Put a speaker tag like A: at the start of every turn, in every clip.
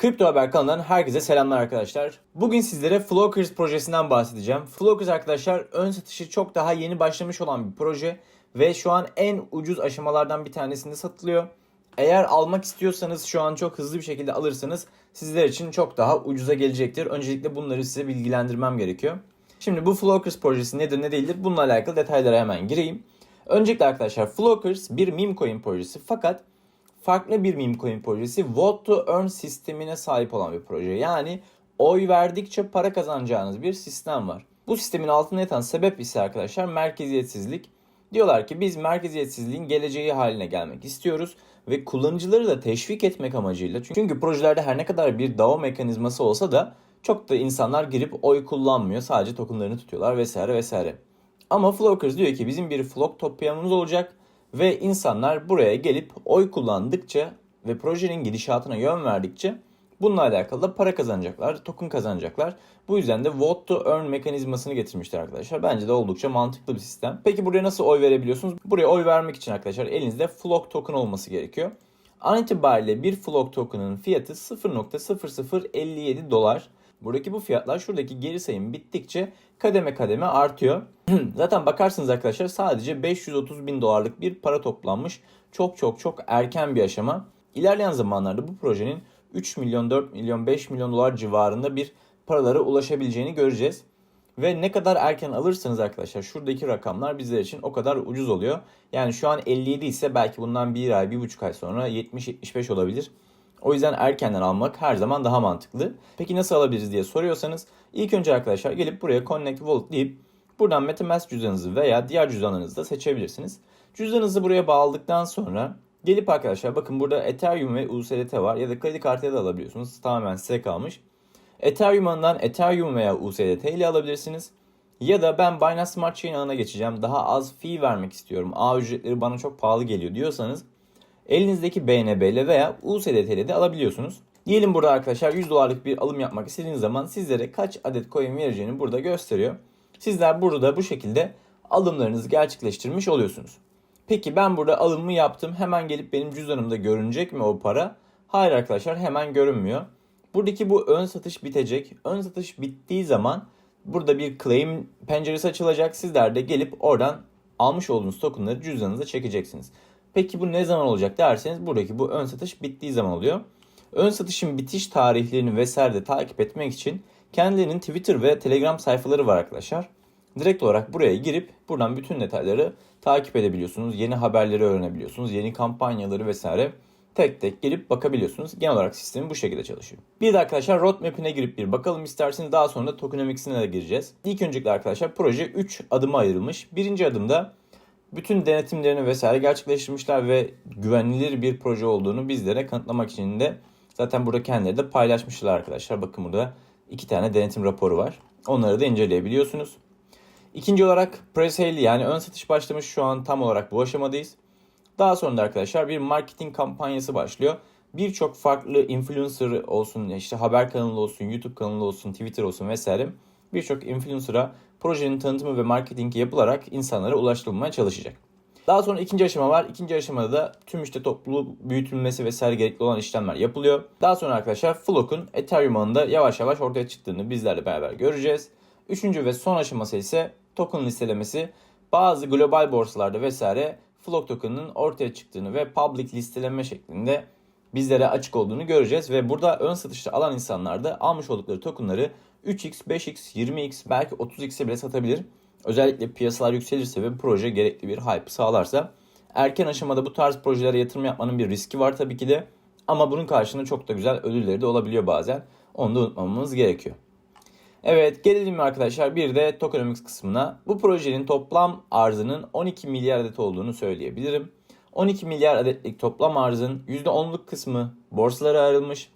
A: Kripto Haber kanalından herkese selamlar arkadaşlar. Bugün sizlere Flockers projesinden bahsedeceğim. Flockers arkadaşlar ön satışı çok daha yeni başlamış olan bir proje ve şu an en ucuz aşamalardan bir tanesinde satılıyor. Eğer almak istiyorsanız şu an çok hızlı bir şekilde alırsanız sizler için çok daha ucuza gelecektir. Öncelikle bunları size bilgilendirmem gerekiyor. Şimdi bu Flockers projesi nedir ne değildir bununla alakalı detaylara hemen gireyim. Öncelikle arkadaşlar Flockers bir meme coin projesi fakat farklı bir meme coin projesi Vote to Earn sistemine sahip olan bir proje. Yani oy verdikçe para kazanacağınız bir sistem var. Bu sistemin altında yatan sebep ise arkadaşlar merkeziyetsizlik. Diyorlar ki biz merkeziyetsizliğin geleceği haline gelmek istiyoruz ve kullanıcıları da teşvik etmek amacıyla. Çünkü projelerde her ne kadar bir DAO mekanizması olsa da çok da insanlar girip oy kullanmıyor. Sadece tokenlarını tutuyorlar vesaire vesaire. Ama Flockers diyor ki bizim bir Flock toplayanımız olacak ve insanlar buraya gelip oy kullandıkça ve projenin gidişatına yön verdikçe bununla alakalı da para kazanacaklar, token kazanacaklar. Bu yüzden de vote to earn mekanizmasını getirmişler arkadaşlar. Bence de oldukça mantıklı bir sistem. Peki buraya nasıl oy verebiliyorsunuz? Buraya oy vermek için arkadaşlar elinizde Flock token olması gerekiyor. An itibariyle bir Flock token'ın fiyatı 0.0057 dolar. Buradaki bu fiyatlar şuradaki geri sayım bittikçe kademe kademe artıyor. Zaten bakarsınız arkadaşlar sadece 530 bin dolarlık bir para toplanmış. Çok çok çok erken bir aşama. İlerleyen zamanlarda bu projenin 3 milyon, 4 milyon, 5 milyon dolar civarında bir paralara ulaşabileceğini göreceğiz. Ve ne kadar erken alırsanız arkadaşlar şuradaki rakamlar bizler için o kadar ucuz oluyor. Yani şu an 57 ise belki bundan 1 ay, 1,5 ay sonra 70-75 olabilir. O yüzden erkenden almak her zaman daha mantıklı. Peki nasıl alabiliriz diye soruyorsanız ilk önce arkadaşlar gelip buraya Connect Wallet deyip buradan MetaMask cüzdanınızı veya diğer cüzdanlarınızı da seçebilirsiniz. Cüzdanınızı buraya bağladıktan sonra gelip arkadaşlar bakın burada Ethereum ve USDT var ya da kredi kartıyla da alabiliyorsunuz. Tamamen size kalmış. Ethereum ağından Ethereum veya USDT ile alabilirsiniz. Ya da ben Binance Smart Chain ağına geçeceğim. Daha az fee vermek istiyorum. Ağ ücretleri bana çok pahalı geliyor diyorsanız elinizdeki BNB ile veya USDT ile de alabiliyorsunuz. Diyelim burada arkadaşlar 100 dolarlık bir alım yapmak istediğiniz zaman sizlere kaç adet coin vereceğini burada gösteriyor. Sizler burada bu şekilde alımlarınızı gerçekleştirmiş oluyorsunuz. Peki ben burada alımımı yaptım. Hemen gelip benim cüzdanımda görünecek mi o para? Hayır arkadaşlar hemen görünmüyor. Buradaki bu ön satış bitecek. Ön satış bittiği zaman burada bir claim penceresi açılacak. Sizler de gelip oradan almış olduğunuz tokenları cüzdanınıza çekeceksiniz. Peki bu ne zaman olacak derseniz buradaki bu ön satış bittiği zaman oluyor. Ön satışın bitiş tarihlerini vesaire de takip etmek için kendilerinin Twitter ve Telegram sayfaları var arkadaşlar. Direkt olarak buraya girip buradan bütün detayları takip edebiliyorsunuz. Yeni haberleri öğrenebiliyorsunuz. Yeni kampanyaları vesaire tek tek gelip bakabiliyorsunuz. Genel olarak sistemi bu şekilde çalışıyor. Bir de arkadaşlar roadmap'ine girip bir bakalım isterseniz daha sonra da tokenomics'ine de gireceğiz. İlk öncelikle arkadaşlar proje 3 adıma ayrılmış. Birinci adımda bütün denetimlerini vesaire gerçekleştirmişler ve güvenilir bir proje olduğunu bizlere kanıtlamak için de zaten burada kendileri de paylaşmışlar arkadaşlar. Bakın burada iki tane denetim raporu var. Onları da inceleyebiliyorsunuz. İkinci olarak pre-sale yani ön satış başlamış şu an tam olarak bu aşamadayız. Daha sonra da arkadaşlar bir marketing kampanyası başlıyor. Birçok farklı influencer olsun, işte haber kanalı olsun, YouTube kanalı olsun, Twitter olsun vesaire birçok influencer'a projenin tanıtımı ve marketingi yapılarak insanlara ulaştırılmaya çalışacak. Daha sonra ikinci aşama var. İkinci aşamada da tüm işte topluluğu büyütülmesi vesaire gerekli olan işlemler yapılıyor. Daha sonra arkadaşlar Flock'un Ethereum ağında yavaş yavaş ortaya çıktığını bizlerle beraber göreceğiz. Üçüncü ve son aşaması ise token listelemesi. Bazı global borsalarda vesaire Flock token'ın ortaya çıktığını ve public listeleme şeklinde bizlere açık olduğunu göreceğiz. Ve burada ön satışta alan insanlar da almış oldukları tokenları 3x, 5x, 20x belki 30x'e bile satabilir. Özellikle piyasalar yükselirse ve proje gerekli bir hype sağlarsa erken aşamada bu tarz projelere yatırım yapmanın bir riski var tabii ki de. Ama bunun karşılığında çok da güzel ödülleri de olabiliyor bazen. Onu da unutmamamız gerekiyor. Evet gelelim arkadaşlar bir de tokenomics kısmına. Bu projenin toplam arzının 12 milyar adet olduğunu söyleyebilirim. 12 milyar adetlik toplam arzın %10'luk kısmı borsalara ayrılmış.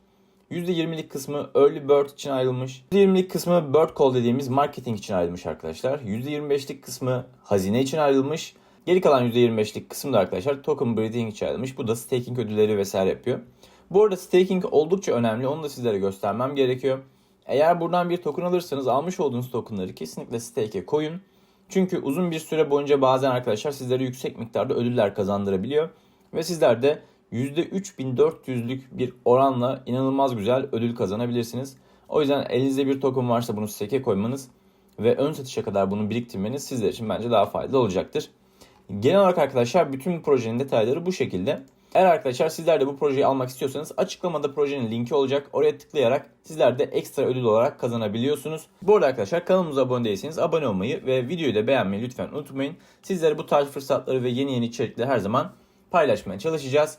A: %20'lik kısmı early bird için ayrılmış. %20'lik kısmı bird call dediğimiz marketing için ayrılmış arkadaşlar. %25'lik kısmı hazine için ayrılmış. Geri kalan %25'lik kısım da arkadaşlar token breeding için ayrılmış. Bu da staking ödülleri vesaire yapıyor. Bu arada staking oldukça önemli. Onu da sizlere göstermem gerekiyor. Eğer buradan bir token alırsanız almış olduğunuz tokenları kesinlikle stake'e koyun. Çünkü uzun bir süre boyunca bazen arkadaşlar sizlere yüksek miktarda ödüller kazandırabiliyor. Ve sizler de %3400'lük bir oranla inanılmaz güzel ödül kazanabilirsiniz. O yüzden elinizde bir token varsa bunu stake koymanız ve ön satışa kadar bunu biriktirmeniz sizler için bence daha faydalı olacaktır. Genel olarak arkadaşlar bütün projenin detayları bu şekilde. Eğer arkadaşlar sizler de bu projeyi almak istiyorsanız açıklamada projenin linki olacak. Oraya tıklayarak sizler de ekstra ödül olarak kazanabiliyorsunuz. Bu arada arkadaşlar kanalımıza abone değilseniz abone olmayı ve videoyu da beğenmeyi lütfen unutmayın. Sizlere bu tarz fırsatları ve yeni yeni içerikleri her zaman paylaşmaya çalışacağız.